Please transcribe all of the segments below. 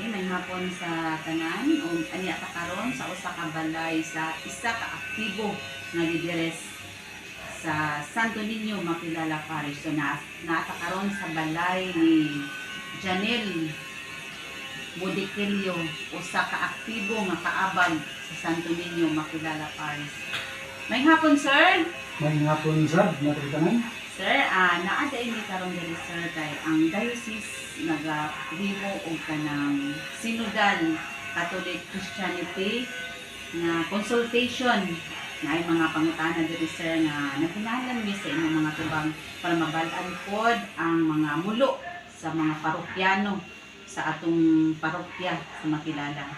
Okay, may hapon sa tanan o anya ta karon sa usa ka balay sa isa ka aktibo nga lideres sa Santo Niño makilala parish. So na naata karon sa balay ni Janel Bodicillo, usa ka aktibo nga kaabag sa Santo Niño makilala parish. May hapon sir. May hapon sab, natutanan. Sir, ah naa day ni karon diri sir kay ang diocese nagahimo og kanang sinodal Catholic Christianity na consultation na ay mga pangutana diri sir nga naghinahanglan mi sa inyong mga tubang para mabal-an pod ang mga mulo sa mga parokyano sa atong parokya sa makilala.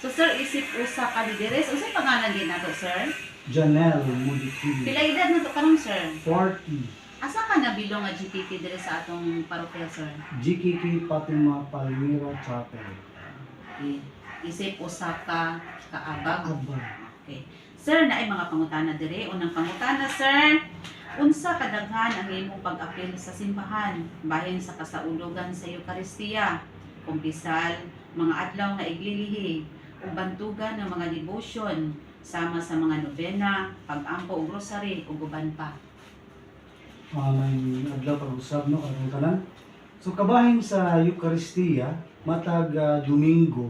So sir, isip usa ka lideres, usa pangalan din nato sir? Janelle Mudikili. Pila edad nato karon sir? 40. Asa ka nabilong nga GTT dire sa atong parokya, sir? GKK Fatima Palmira Chapel. Okay. Isip usa ka kaabag. Aba. Okay. Sir, naay mga pangutana dire. Unang pangutana, sir. Unsa kadaghan ang imong pag-apil sa simbahan bahin sa kasaulugan sa Eucharistia, kumpisal, mga adlaw nga iglilihi, ug bantugan ng mga devotion sama sa mga novena, pag-ampo og rosary ug uban pa. Ah, may adlaw para usab no karong tanan. So kabahin sa Eucharistia matag ah, Domingo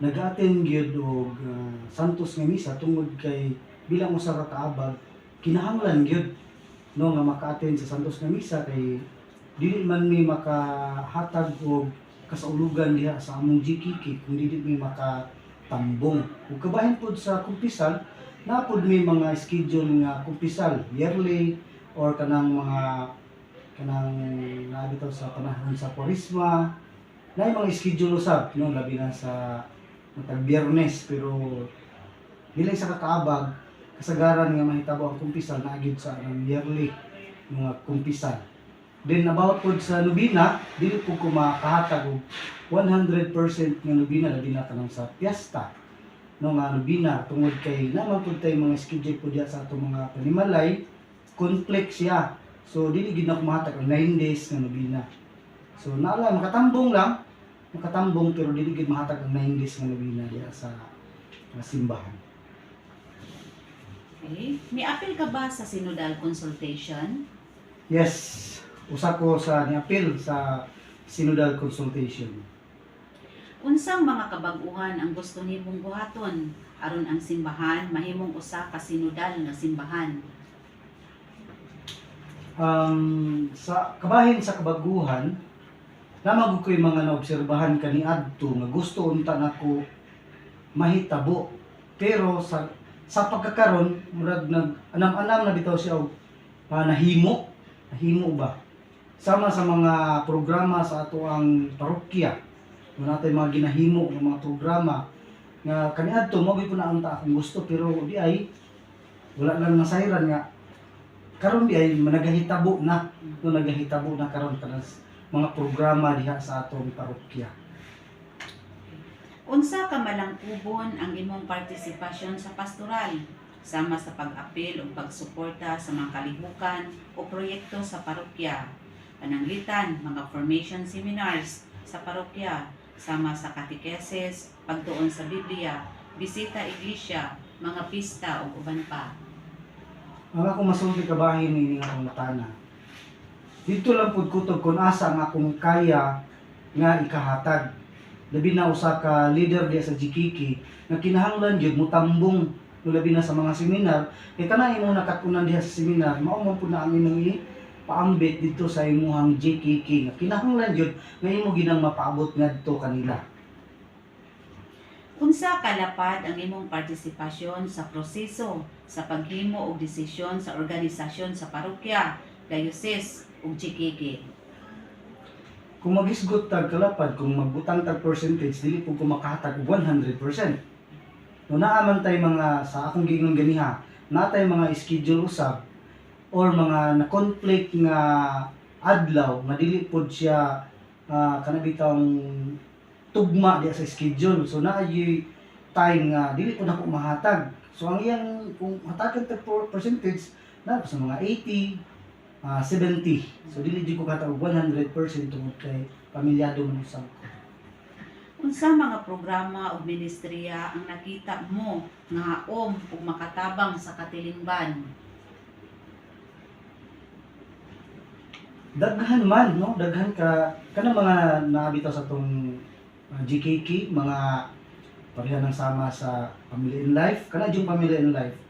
nag-attend gyud og ah, Santos nga misa tungod kay bilang usa ka kaabag kinahanglan gyud no nga maka-attend sa Santos nga misa kay dili man mi makahatag og kasaulugan diha sa among GKK kung dili mi makatambong. Ug kabahin pod sa kumpisal napod mi mga schedule nga kumpisal yearly or kanang mga kanang nabitaw sa panahon sa Kwaresma na mga schedule usab no labi na sa matag Biyernes pero dili sa kakaabag kasagaran nga mahitabo ang kumpisal na agid sa ang yearly mga kumpisal then about pod sa nubina dili po ko makahatag og 100% nga nubina labi na kanang sa piyesta no nga nubina tungod kay naman pud tay mga schedule po diya sa ato mga panimalay conflict siya. So dili gid na ko mahatag ang 9 days nga nobina. So naala makatambong lang, makatambong pero dili gid mahatag ang 9 days nga nobina diya sa nga simbahan. Okay? May apil ka ba sa synodal consultation? Yes, usa ko sa niapil sa synodal consultation. Unsang mga kabaguhan ang gusto nimong buhaton aron ang simbahan mahimong usa ka sinodal nga simbahan? Um, sa kabahin sa kabaguhan, lamang ko yung mga naobserbahan kani adto nga gusto unta nako mahitabo. Pero sa sa pagkakaron murag nag anam-anam na bitaw siya og ah, nahimo, ba? Sama sa mga programa sa ato ang parokya. Wala natin mga ginahimo ng mga programa nga kani adto mo po na unta akong gusto pero di ay wala lang nasayran nga karon di ay nagahitabo na no nagahitabo na karon kana mga programa diha sa atong parokya. Unsa ka malangkubon ang imong partisipasyon sa pastoral sama sa pag-apil o pagsuporta sa mga kalihukan o proyekto sa parokya, pananglitan, mga formation seminars sa parokya, sama sa katekesis, pagtuon sa Biblia, bisita iglesia, mga pista o uban pa. Ang ako masulti kabahin ni nga akong natana. Dito lang pud kutob kun asa ang akong kaya nga ikahatag. Labi na usa ka leader diya sa GKK nga kinahanglan gyud mutambong no labi na sa mga seminar kay kana imo nakatunan diha sa seminar mao man pud na ang imong paambit dito sa imuhang GKK nga kinahanglan gyud nga imo ginang mapaabot ngadto kanila. Unsa kalapad ang imong partisipasyon sa proseso sa paghimo og desisyon sa organisasyon sa parokya, diocese ug GKK? Kung magisgot tag kalapad, kung magbutang tag percentage, dili po ko makahatag og 100%. No naaman tay mga sa akong gingon ganiha, na tay mga schedule usab or mga na-conflict nga adlaw nga dili pod siya uh, kanabitang tugma diya sa schedule. So naa yung time nga dili po nako mahatag. So ang iyang kung hatagan tag per- percentage na sa mga 80 ah 70. So dili jud ko kata og 100% tungod kay pamilyado man ko. Unsa mga programa o ministriya ang nakita mo nga om ug makatabang sa katilingban? daghan man no daghan ka kana mga nabitaw sa tong uh, GKK mga pareha nang sama sa Family in Life. Kana yung Family in Life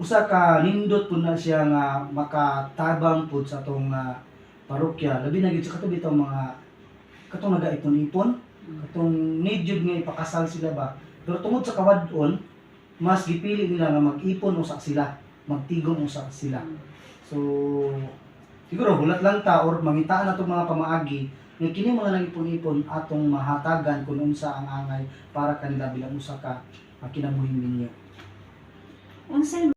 usa ka nindot pud na siya nga makatabang pud sa tong uh, parokya. Labi na gid sa katubi tong mga katong nagaipon-ipon katong need jud nga ipakasal sila ba? Pero tungod sa kawadon mas gipili nila nga mag-ipon usa sila magtigom usa sila. So, siguro hulat lang ta or mangitaan na itong mga pamaagi nga kini mga nagipon-ipon atong mahatagan kung unsa ang angay para kanila bilang usa ka uh, kinabuhi ninyo. Unsay